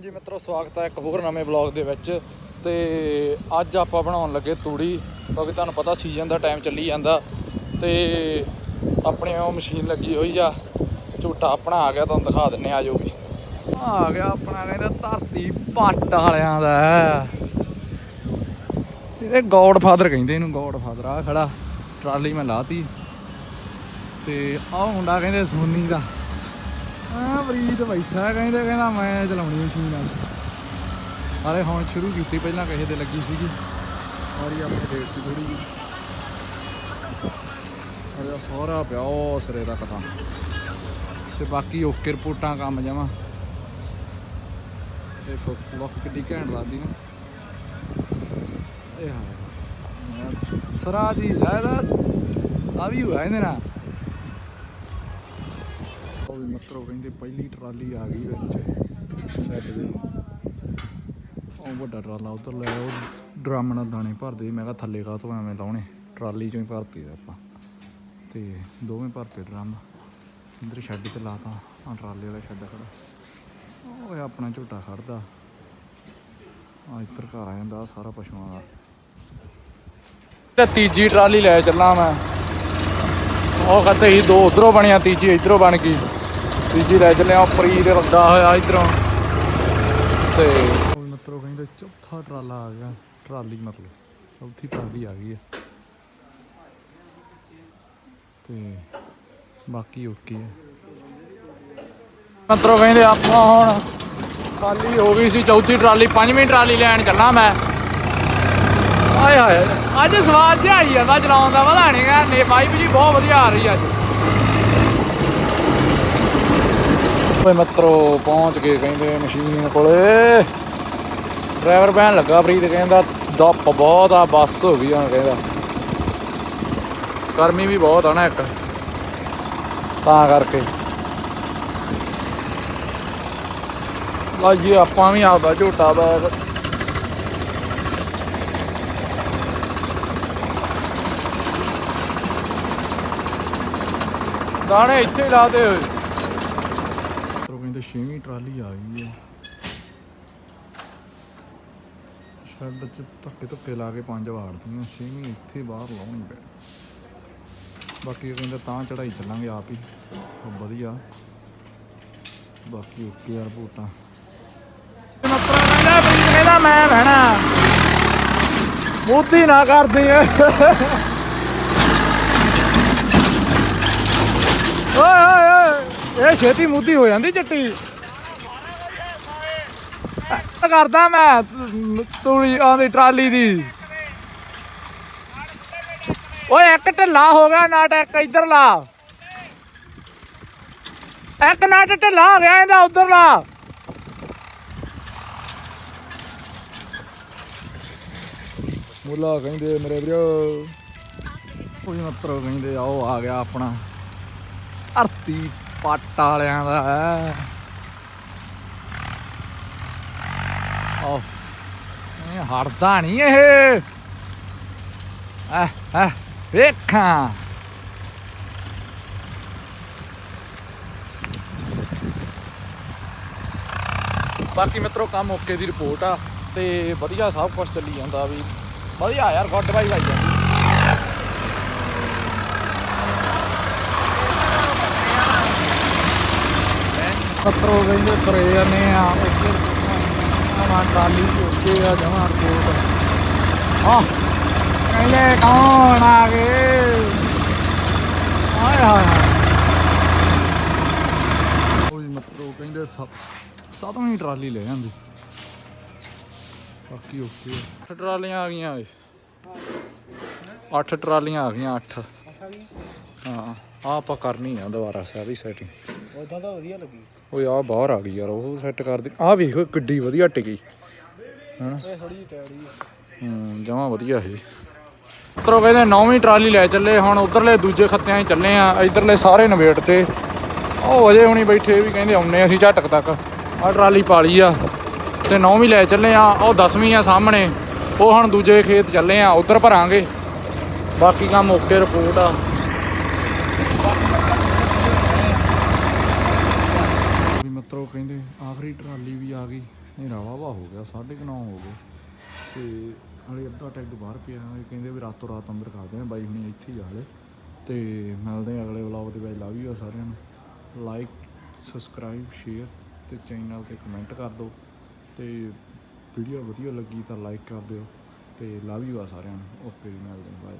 ਜੀ ਮਿੱਤਰੋ, ਸਵਾਗਤ ਹੈ ਇੱਕ ਹੋਰ ਨਵੇਂ ਵਲੌਗ ਦੇ ਵਿੱਚ। ਤੇ ਅੱਜ ਆਪਾਂ ਬਣਾਉਣ ਲੱਗੇ ਤੂੜੀ, ਕਿਉਂਕਿ ਤੁਹਾਨੂੰ ਪਤਾ ਸੀਜ਼ਨ ਦਾ ਟਾਈਮ ਚੱਲੀ ਜਾਂਦਾ। ਤੇ ਆਪਣੇ ਉਹ ਮਸ਼ੀਨ ਲੱਗੀ ਹੋਈ ਆ ਝੂਟਾ ਆਪਣਾ ਆ ਗਿਆ, ਤੁਹਾਨੂੰ ਦਿਖਾ ਦਿੰਨੇ ਆ ਜੋ ਵੀ। ਆ ਗਿਆ ਆਪਣਾ, ਕਹਿੰਦਾ ਧਰਤੀ ਪੱਟ ਵਾਲਿਆਂ ਦਾ। ਇਹਦੇ ਗੋਡ ਫਾਦਰ ਕਹਿੰਦੇ ਇਹਨੂੰ ਗੋਡ ਫਾਦਰ ਆ, ਖੜਾ। ਟਰਾਲੀ ਮੈਂ ਲਾਤੀ। ਤੇ ਆਹ ਮੁੰਡਾ ਕਹਿੰਦੇ ਸੋਨੀ ਦਾ। ਆ ਪ੍ਰੀਤ ਬੈਠਾ ਕਹਿੰਦੇ ਕਹਿੰਦਾ ਮੈਂ ਚਲਾਉਣੀ ਮਸ਼ੀਨ ਆ ਹਾਲੇ ਹੁਣ ਸ਼ੁਰੂ ਕੀਤੀ, ਪਹਿਲਾਂ ਕਿਸੇ ਦੇ ਲੱਗੀ ਸੀਗੀ। ਸਾਰੀ ਆਪਣੇ ਡੇਟ ਸੀ ਥੋੜੀ ਜਿਹੀ। ਅਰੇ ਸਾਰਾ ਪਿਆ, ਉਹ ਸਿਰੇ ਦਾ ਕਥਾ ਤੇ ਬਾਕੀ ਓਕੇ ਰਿਪੋਰਟਾਂ, ਕੰਮ ਜਾਵਾਂ ਦੇਖੋ ਲੋਕ ਕਿੱਡੀ ਘੈਂਟ ਲੱਗਦੀ ਨਾ। ਇਹ ਹਾਂ ਸਰਾ ਜੀ ਜਾਇਦਾ ਆ ਵੀ ਹੋਇਆ ਇਹਦੇ ਨਾਲ। ਵੀ ਮਤਰੋ ਕਹਿੰਦੇ ਪਹਿਲੀ ਟਰਾਲੀ ਆ ਗਈ ਵਿੱਚ। ਸ਼ੈੱਡ ਦੇ ਉਹ ਵੱਡਾ ਟਰਾਲਾ ਉਧਰ ਲੈ ਉਹ ਡਰਮ ਨਾਲ ਦਾਣੇ ਭਰਦੇ। ਮੈਂ ਕਿਹਾ ਥੱਲੇ ਕਾ ਤੋਂ ਐਵੇਂ ਲਾਉਣੇ? ਟਰਾਲੀ ਚੋਂ ਹੀ ਭਰਤੀ ਦਾ ਆਪਾਂ। ਤੇ ਦੋਵੇਂ ਭਰਤੇ ਡਰਮ। ਇਧਰ ਛੱਡ ਤੇ ਲਾਤਾ ਆ ਟਰਾਲੇ ਵਾਲਾ ਸ਼ੈੱਡ ਖੜਾ। ਉਹ ਆਪਣਾ ਝੋਟਾ ਖੜਦਾ। ਆ ਇੱਧਰ ਘਰ ਆ ਜਾਂਦਾ ਸਾਰਾ ਪਸ਼ੂਆਂ ਦਾ। ਤੇ ਤੀਜੀ ਟਰਾਲੀ ਲੈ ਚੱਲਾਂ ਮੈਂ। ਉਹ ਕਹਿੰਦੇ ਸੀ ਦੋ, ਉਧਰੋਂ ਬਣਿਆ ਤੀਜੀ ਇਧਰੋਂ ਬਣ ਗਈ। ਤੀਜੀ ਲੈ ਚੱਲੇ ਆ ਪਰੀ ਦੇ ਲੱਗਾ ਹੋਇਆ ਇਧਰੋਂ। ਤੇ ਉਹ ਮਤਰੋ ਕਹਿੰਦੇ ਚੌਥਾ ਟਰਾਲਾ ਆ ਗਿਆ ਟਰਾਲੀ ਮਤਲਬ ਚੌਥੀ ਟਰਾਲੀ ਆ ਗਈ ਹੈ ਤੇ ਬਾਕੀ ਓਕੇ ਹੈ ਮਤਰੋ ਕਹਿੰਦੇ ਆਪਾਂ ਹੁਣ ਖਾਲੀ ਹੋ ਗਈ ਸੀ ਚੌਥੀ ਟਰਾਲੀ ਪੰਜਵੀਂ ਟਰਾਲੀ ਲੈਣ ਚੱਲਾਂ ਮੈਂ। ਆਏ ਹਾਏ ਅੱਜ ਸਵਾਦ ਜਿਹਾ ਆਈ ਜਾਂਦਾ ਚਲਾਉਣ ਦਾ ਪਤਾ ਨਹੀਂ ਗਾ ਨੇ ਵਾਈਬ ਜੀ ਬਹੁਤ ਵਧੀਆ ਆ ਰਹੀ ਅੱਜ। ਓਏ ਮਿੱਤਰੋ, ਪਹੁੰਚ ਗਏ ਕਹਿੰਦੇ ਮਸ਼ੀਨ ਕੋਲੇ। ਡਰਾਈਵਰ ਬਹਿਣ ਲੱਗਾ ਫਰੀਦ ਕਹਿੰਦਾ, ਦੱਪ ਬਹੁਤ ਆ, ਬੱਸ ਹੋ ਗਈ ਹੁਣ ਕਹਿੰਦਾ। ਗਰਮੀ ਵੀ ਬਹੁਤ ਆ ਨਾ ਇੱਕ। ਤਾਂ ਕਰਕੇ। ਲਾਈਏ ਆਪਾਂ ਵੀ ਆਪਦਾ ਝੋਟਾ ਬੈਗ। ਦਾਣੇ ਇੱਥੇ ਲਾ ਦੇ ਹੋਏ ਛੇਵੀਂ ਟਰਾਲੀ ਆ ਗਈ ਹੈ। ਸ਼ੈੱਡ ਚ ਧੱਕੇ ਧੱਕੇ ਲਾ ਕੇ ਪੰਜ ਵਾੜਦੀਆਂ ਛੇਵੀਂ ਇੱਥੇ ਬਾਹਰ ਲਾਉਣੀ ਪੈ ਬਾਕੀ ਇਹ ਤਾਂ ਚੜਾਈ ਚੱਲਾਂਗੇ ਆਪ ਹੀ। ਵਧੀਆ। ਬਾਕੀ ਓਕੇ ਯਾਰ ਬੂਟਾਂ ਕਹਿੰਦਾ ਪ੍ਰੀਤ ਕਹਿੰਦਾ ਮੈਂ ਭੈਣਾ ਮੋਤੀ ਨਾ ਕਰਦੀ ਏ। ਓਏ ਓਏ। ਇਹ ਛੇਤੀ ਮੁੱਦੀ ਹੋ ਜਾਂਦੀ ਚਿੱਟੀ। ਕਰਦਾ ਮੈਂ ਤੂੜੀ ਆਂਦੀ ਟਰਾਲੀ ਦੀ। ਓਏ ਇੱਕ ਢਿੱਲਾ ਹੋ ਗਿਆ ਨਾਟ ਇੱਕ ਇੱਧਰ ਲਾ ਇੱਕ ਨਾਟ ਢਿੱਲਾ ਹੋ ਗਿਆ, ਇਹਦਾ ਉਧਰ ਲਾ ਮੁੱਲਾ ਕਹਿੰਦੇ, ਮੇਰੇ ਵੀਰੋ। ਕੋਈ ਮਤਰੋ ਕਹਿੰਦੇ, ਆਓ ਆ ਗਿਆ ਆਪਣਾ। ਧਰਤੀ ਪੱਟ ਵਾਲਿਆਂ ਦਾ ਹੈ। ਆਹ ਇਹ ਹੜਦਾ ਨਹੀਂ ਇਹ। ਆ ਆ ਵੇਖਾਂ। ਬਾਕੀ ਮਿੱਤਰੋ, ਕੰਮ ਓਕੇ ਦੀ ਰਿਪੋਰਟ ਆ ਤੇ ਵਧੀਆ ਸਭ ਕੁਝ ਚੱਲੀ ਜਾਂਦਾ ਵੀ। ਵਧੀਆ ਯਾਰ ਗੁੱਡ ਬਾਈ ਆਈ ਜਾਂਦੀ ਪੱਤਰੋ ਕਹਿੰਦੇ ਕਰੇ ਜਾਂਦੇ ਆ ਉੱਧਰ ਆਹ ਟਾਲੀ ਉੱਤੇ ਆ ਜਮਾ ਰਿਪੋਰਟ। ਹਾਂ, ਕਹਿੰਦੇ ਕੌਣ ਆ ਗਏ? ਹਾਏ ਹਾਏ। ਕੋਈ ਮਤਰੋ ਕਹਿੰਦੇ ਸੱਤ, ਸੱਤਵੀਂ ਟਰਾਲੀ ਲੈ ਜਾਂਦੀ। ਬਾਕੀ ਓਕੇ ਅੱਠ ਟਰਾਲੀਆਂ ਆ ਗਈਆਂ ਓਏ ਅੱਠ ਟਰਾਲੀਆਂ ਆ ਗਈਆਂ, ਅੱਠ। ਹਾਂ ਆ ਆਪਾਂ ਕਰਨੀ ਆ ਦੁਬਾਰਾ ਸਾਰੀ ਸੈਟਿੰਗ ਉਦਾਂ ਤਾਂ ਵਧੀਆ ਲੱਗੀ। ਓਏ ਆ ਬਾਹਰ ਆ ਗਈ ਯਾਰ ਉਹ ਸੈੱਟ ਕਰ ਦੇ ਆ ਵੇਖ ਕਿੱਡੀ ਵਧੀਆ ਟਿਕੀ। ਹਨਾ? ਇਹ ਥੋੜੀ ਜਿਹੀ ਟੈੜੀ ਹੂੰ ਜਮਾ ਵਧੀਆ ਇਹ। ਤਰੋ ਕਹਿੰਦੇ ਨੌਵੀਂ ਟਰਾਲੀ ਲੈ ਚੱਲੇ ਹੁਣ ਉਧਰਲੇ ਦੂਜੇ ਖੱਤਿਆਂ 'ਚ ਚੱਲੇ ਆ ਇਧਰਲੇ ਸਾਰੇ ਨਵੇੜ ਤੇ। ਉਹ ਅਜੇ ਹੁਣੀ ਬੈਠੇ ਵੀ ਕਹਿੰਦੇ ਆਉਨੇ ਅਸੀਂ ਝਟਕ ਤੱਕ। ਆ ਟਰਾਲੀ ਪਾਲੀ ਆ ਤੇ ਨੌਵੀਂ ਲੈ ਚੱਲੇ ਆ ਉਹ 10ਵੀਂ ਆ ਸਾਹਮਣੇ। ਉਹ ਹੁਣ ਦੂਜੇ ਖੇਤ ਚੱਲੇ ਆ ਉਧਰ ਭਰਾਂਗੇ। ਬਾਕੀ ਕੰਮ ਓਕੇ ਰਿਪੋਰਟ ਆ ਵੀ ਮਿੱਤਰੋ ਕਹਿੰਦੇ ਆਖਰੀ ਟਰਾਲੀ ਵੀ ਆ ਗਈ ਹਨੇਰਾ ਵਾਹਵਾ ਹੋ ਗਿਆ 9:30 ਹੋ ਗਏ। ਤੇ ਹਲੇ ਅੱਧਾ ਟੈਗ ਬਾਹਰ ਪਿਆ, ਇਹ ਕਹਿੰਦੇ ਵੀ ਰਾਤੋਂ ਰਾਤ ਅੰਦਰ ਕਰਦੇ ਆ ਬਾਈ ਹੁਣੀ ਇੱਥੇ ਹੀ ਆ ਹਲੇ ਤੇ ਮਿਲਦੇ ਆ ਅਗਲੇ ਵਲੌਗ ਦੇ ਵਿੱਚ ਲਵ ਯੂ ਸਾਰਿਆਂ ਨੂੰ। ਲਾਈਕ ਸਬਸਕ੍ਰਾਈਬ ਸ਼ੇਅਰ ਤੇ ਚੈਨਲ ਤੇ ਕਮੈਂਟ ਕਰ ਦਿਓ। ਤੇ ਵੀਡੀਓ ਵਧੀਆ ਲੱਗੀ ਤਾਂ ਲਾਈਕ ਕਰ ਦਿਓ। ਤੇ ਲਵ ਯੂ ਆ ਸਾਰਿਆਂ ਨੂੰ। ਓਕੇ ਜੀ ਮਿਲਦੇ ਬਾਏ